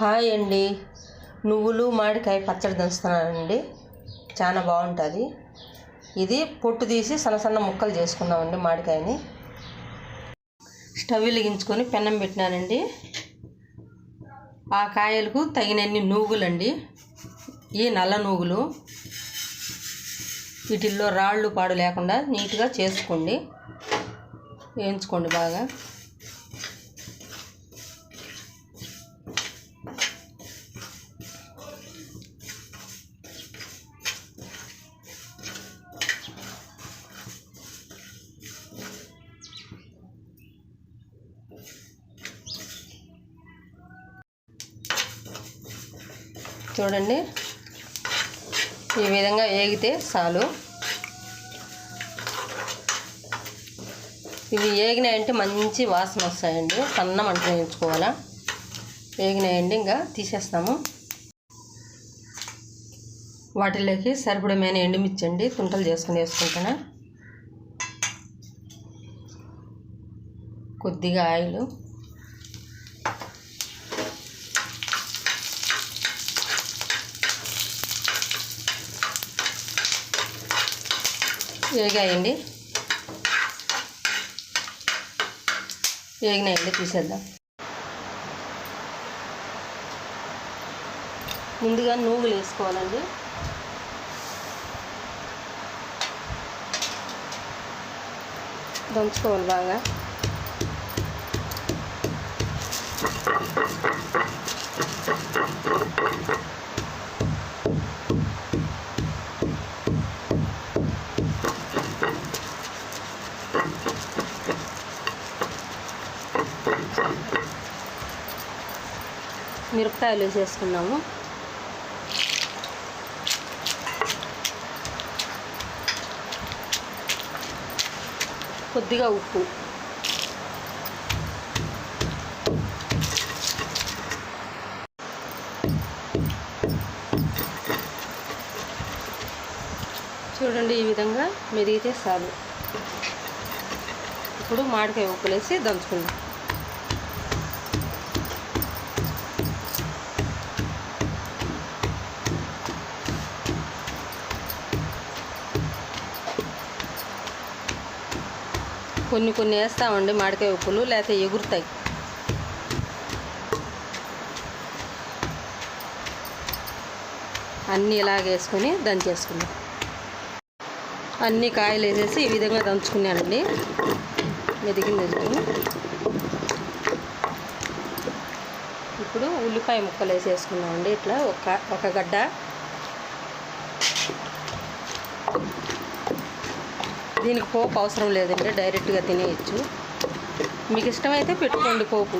Hi అండి. నువ్వులు మామిడికాయ పచ్చడి దంచుతున్నానండి. చాలా బాగుంటుంది. ఇది పొట్టు తీసి సన్న సన్న ముక్కలు చేసుకున్నామండి మామిడికాయని. స్టవ్ వెలిగించుకొని పెన్నం పెట్టినానండి. ఆ కాయలకు తగినన్ని నూగులండి ఈ నల్ల నూగులు వీటిల్లో రాళ్ళు పాడు లేకుండా నీట్గా చేసుకోండి. వేయించుకోండి బాగా. చూడండి. ఈ విధంగా ఏగితే చాలు. ఇవి ఏగినాయంటే మంచి వాసన వస్తాయండి. సన్న మంట వేయించుకోవాలా ఏగినాయండి ఇంకా తీసేస్తాము. వాటిలోకి సరిపడమైన ఎండుమిర్చి అండి తుంటలు చేసుకుని వేసుకుంటాను? కొద్దిగా ఆయిల్. వేగాయండి. వేగినాయండి తీసేద్దాం. ముందుగా నూగులు వేసుకోవాలండి. దంచుకోవాలి బాగా. మిరపకాయలు వేసేసుకున్నాము. కొద్దిగా ఉప్పు. చూడండి ఈ విధంగా మెరిగితే చాలు. ఇప్పుడు మామిడికాయ ఉప్పులేసి దంచుకుందాం. కొన్ని కొన్ని వేస్తామండి మామిడికాయ ఉప్పులు లేకపోతే ఎగురుతాయి. అన్నీ ఇలాగ వేసుకొని దంచేసుకుందాం అన్ని కాయలు వేసేసి ఈ విధంగా దంచుకున్నానండి. మెదిగింది ఇప్పుడు ఉల్లిపాయ ముక్కలు వేసేసుకున్నామండి ఇట్లా ఒక ఒక గడ్డ. దీనికి పోపు అవసరం లేదండి డైరెక్ట్గా తినేయచ్చు. మీకు ఇష్టమైతే పెట్టుకోండి పోపు.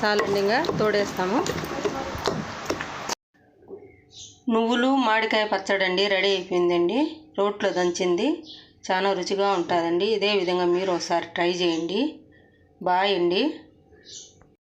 చాలండి ఇంకా తోడేస్తాము. నువ్వులు మామిడికాయ పచ్చడండి రెడీ అయిపోయిందండి. రోట్లో దంచింది. చాలా రుచిగా ఉంటుందండి. ఇదే విధంగా మీరు ఒకసారి ట్రై చేయండి. బాయ్ అండి.